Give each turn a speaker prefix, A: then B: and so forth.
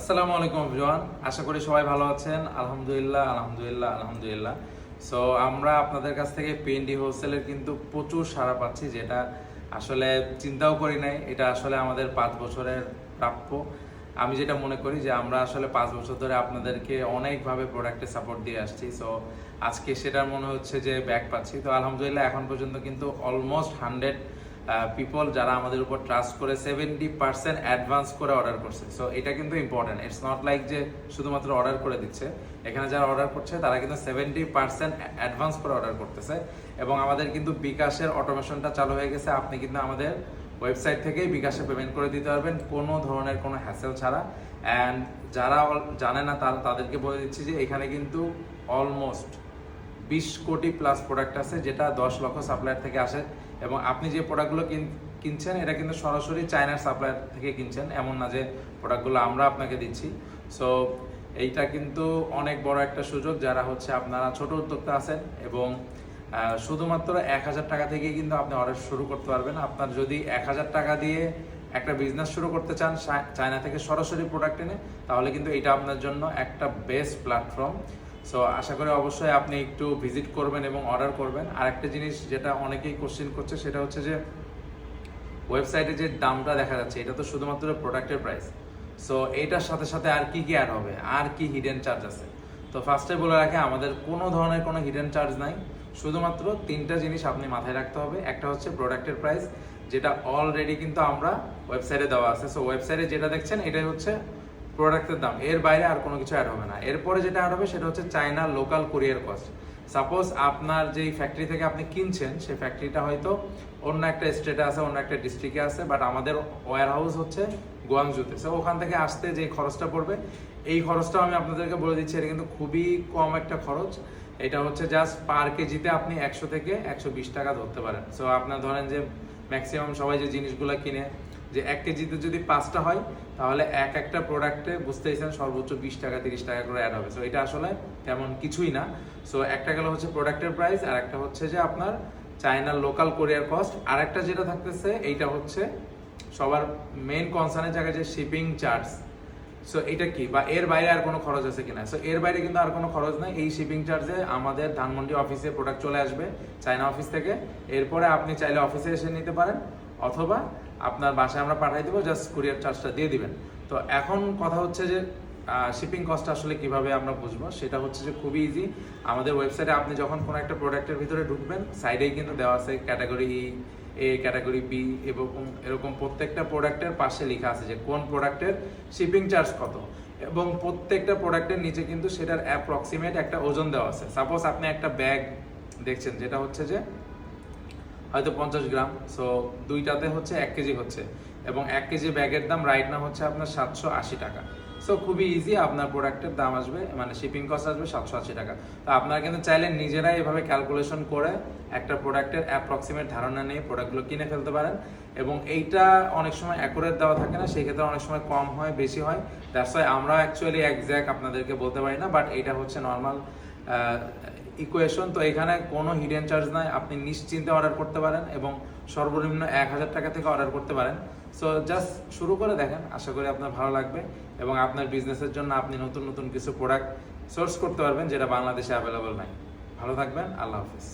A: আসসালামু আলাইকুম এভরিওয়ান, আশা করি সবাই ভালো আছেন। আলহামদুলিল্লাহ আলহামদুলিল্লাহ আলহামদুলিল্লাহ। সো আমরা আপনাদের কাছ থেকে পিএনডি হোলসেলের কিন্তু প্রচুর সাড়া পাচ্ছি, যেটা আসলে চিন্তাও করি নাই। এটা আসলে আমাদের পাঁচ বছরের প্রাপ্য। আমি যেটা মনে করি যে আমরা আসলে পাঁচ বছর ধরে আপনাদেরকে অনেকভাবে প্রোডাক্টে সাপোর্ট দিয়ে আসছি। সো আজকে সেটার মনে হচ্ছে যে ব্যাক পাচ্ছি। তো আলহামদুলিল্লাহ, এখন পর্যন্ত কিন্তু অলমোস্ট হান্ড্রেড পিপল যারা আমাদের উপর ট্রাস্ট করে সেভেন্টি পার্সেন্ট অ্যাডভান্স করে অর্ডার করছে। সো এটা কিন্তু ইম্পর্টেন্ট ইটস নট লাইক যে শুধুমাত্র অর্ডার করে দিচ্ছে। এখানে যারা অর্ডার করছে, তারা কিন্তু সেভেন্টি পার্সেন্ট অ্যাডভান্স করে অর্ডার করতেছে। এবং আমাদের কিন্তু বিকাশের অটোমেশনটা চালু হয়ে গেছে। আপনি কিন্তু আমাদের ওয়েবসাইট থেকেই বিকাশে পেমেন্ট করে দিতে পারবেন। কোনো ধরনের কোনো হ্যাসেল ছাড়া। অ্যান্ড যারা জানে না, তারা তাদেরকে বলে দিচ্ছি যে এখানে কিন্তু অলমোস্ট বিশ কোটি প্লাস প্রোডাক্ট আছে, যেটা দশ লক্ষ সাপ্লায়ার থেকে আসে। এবং আপনি যে প্রোডাক্টগুলো কিনছেন, এটা কিন্তু সরাসরি চায়নার সাপ্লায়ার থেকে কিনছেন, এমন না যে প্রোডাক্টগুলো আমরা আপনাকে দিচ্ছি। সো এইটা কিন্তু অনেক বড় একটা সুযোগ, যারা হচ্ছে আপনারা ছোট উদ্যোক্তা আছেন এবং শুধুমাত্র এক হাজার টাকা থেকে কিন্তু আপনি অর্ডার শুরু করতে পারবেন। আপনার যদি এক হাজার টাকা দিয়ে একটা বিজনেস শুরু করতে চান চায়না থেকে সরাসরি প্রোডাক্ট এনে, তাহলে কিন্তু এটা আপনার জন্য একটা বেস্ট প্ল্যাটফর্ম সো আশা করি অবশ্যই আপনি একটু ভিজিট করবেন এবং অর্ডার করবেন। আর একটা জিনিস যেটা অনেকেই কোশ্চেন করছে, সেটা হচ্ছে যে ওয়েবসাইটে যে দামটা দেখা যাচ্ছে, এটা তো শুধুমাত্র প্রোডাক্টের প্রাইস সো এটার সাথে সাথে আর কি কি অ্যাড হবে? আর কি হিডেন চার্জ আছে? তো ফার্স্টে বলে রাখে, আমাদের কোনো ধরনের কোনো হিডেন চার্জ নাই। শুধুমাত্র তিনটা জিনিস আপনি মাথায় রাখতে হবে। একটা হচ্ছে প্রোডাক্টের প্রাইস যেটা অলরেডি কিন্তু আমরা ওয়েবসাইটে দেওয়া আছে। সো ওয়েবসাইটে যেটা দেখছেন, এটাই হচ্ছে প্রোডাক্টের দাম। এর বাইরে আর কোনো কিছু অ্যাড হবে না। এরপরে যেটা অ্যাড হবে সেটা হচ্ছে China local courier cost suppose আপনার যেই ফ্যাক্টরি থেকে আপনি কিনছেন, সেই ফ্যাক্টরিটা হয়তো অন্য একটা স্টেটে আছে, অন্য একটা ডিস্ট্রিক্টে আছে বাট আমাদের ওয়্যার হাউস হচ্ছে গোয়াংজুতে সো ওখান থেকে আসতে যে খরচটা পড়বে, এই খরচটাও আমি আপনাদেরকে বলে দিচ্ছি, এটা কিন্তু খুবই কম একটা খরচ। এটা হচ্ছে জাস্ট পার কেজিতে আপনি একশো থেকে একশো বিশ টাকা ধরতে পারেন। সো আপনার ধরেন যে ম্যাক্সিমাম সবাই যে জিনিসগুলো কিনে যে এক কেজিতে যদি পাঁচটা হয়, তাহলে এক একটা প্রোডাক্টে বুঝতেইছেন সর্বোচ্চ বিশ টাকা, তিরিশ টাকা করে অ্যাড হবে। সো এটা আসলে তেমন কিছুই না। সো একটা গেল হচ্ছে প্রোডাক্টের প্রাইস আর একটা হচ্ছে যে আপনার চায়নার লোকাল কোরিয়ার কস্ট আর একটা যেটা থাকতেছে, এইটা হচ্ছে সবার মেন কনসার্নের জায়গায় যে শিপিং চার্জ সো এটা কি? বা এর বাইরে আর কোনো খরচ আছে কিনা? সো এর বাইরে কিন্তু আর কোনো খরচ নাই। এই শিপিং চার্জে আমাদের ধানমন্ডি অফিসে প্রোডাক্ট চলে আসবে চায়না অফিস থেকে। এরপরে আপনি চাইলে অফিসে এসে নিতে পারেন। অথবা আপনার বাসায় আমরা পাঠিয়ে দেবো জাস্ট কুরিয়ার চার্জটা দিয়ে দিবেন। তো এখন কথা হচ্ছে যে শিপিং কস্ট আসলে কীভাবে আমরা বুঝব, সেটা হচ্ছে যে খুবই ইজি আমাদের ওয়েবসাইটে আপনি যখন কোনো একটা প্রোডাক্টের ভিতরে ঢুকবেন সাইডেই কিন্তু দেওয়া আছে ক্যাটাগরি এ ক্যাটাগরি বি এরকম এরকম প্রত্যেকটা প্রোডাক্টের পাশে লেখা আছে যে কোন প্রোডাক্টের শিপিং চার্জ কত। এবং প্রত্যেকটা প্রোডাক্টের নিচে কিন্তু সেটার অ্যাপ্রক্সিমেট একটা ওজন দেওয়া আছে। সাপোজ আপনি একটা ব্যাগ দেখছেন, যেটা হচ্ছে যে হয়তো পঞ্চাশ গ্রাম সো দুইটাতে হচ্ছে এক কেজি হচ্ছে। এবং এক কেজি ব্যাগের দাম রাইট না হচ্ছে আপনার সাতশো আশি টাকা। সো খুবই ইজি আপনার প্রোডাক্টের দাম আসবে মানে শিপিং কস্ট আসবে সাতশো আশি টাকা। তো আপনারা কিন্তু চাইলে নিজেরাই এভাবে ক্যালকুলেশন করে একটা প্রোডাক্টের অ্যাপ্রক্সিমেট ধারণা নিয়ে প্রোডাক্টগুলো কিনে ফেলতে পারেন। এবং এইটা অনেক সময় অ্যাকুরেট দেওয়া থাকে না, সেক্ষেত্রে অনেক সময় কম হয়, বেশি হয়। দ্যাটস ওয়াই আমরা অ্যাকচুয়ালি একজ্যাক্ট আপনাদেরকে বলতে পারি না বাট এটা হচ্ছে নর্মাল ইকুয়েশন তো এখানে কোনো হিডেন চার্জ নাই। আপনি নিশ্চিন্তে অর্ডার করতে পারেন এবং সর্বনিম্ন এক হাজার টাকা থেকে অর্ডার করতে পারেন। সো জাস্ট শুরু করে দেখেন। আশা করি আপনার ভালো লাগবে এবং আপনার বিজনেসের জন্য আপনি নতুন নতুন কিছু প্রোডাক্ট সোর্স করতে পারবেন যেটা বাংলাদেশে অ্যাভেলেবল নাই। ভালো থাকবেন। আল্লাহ হাফিজ।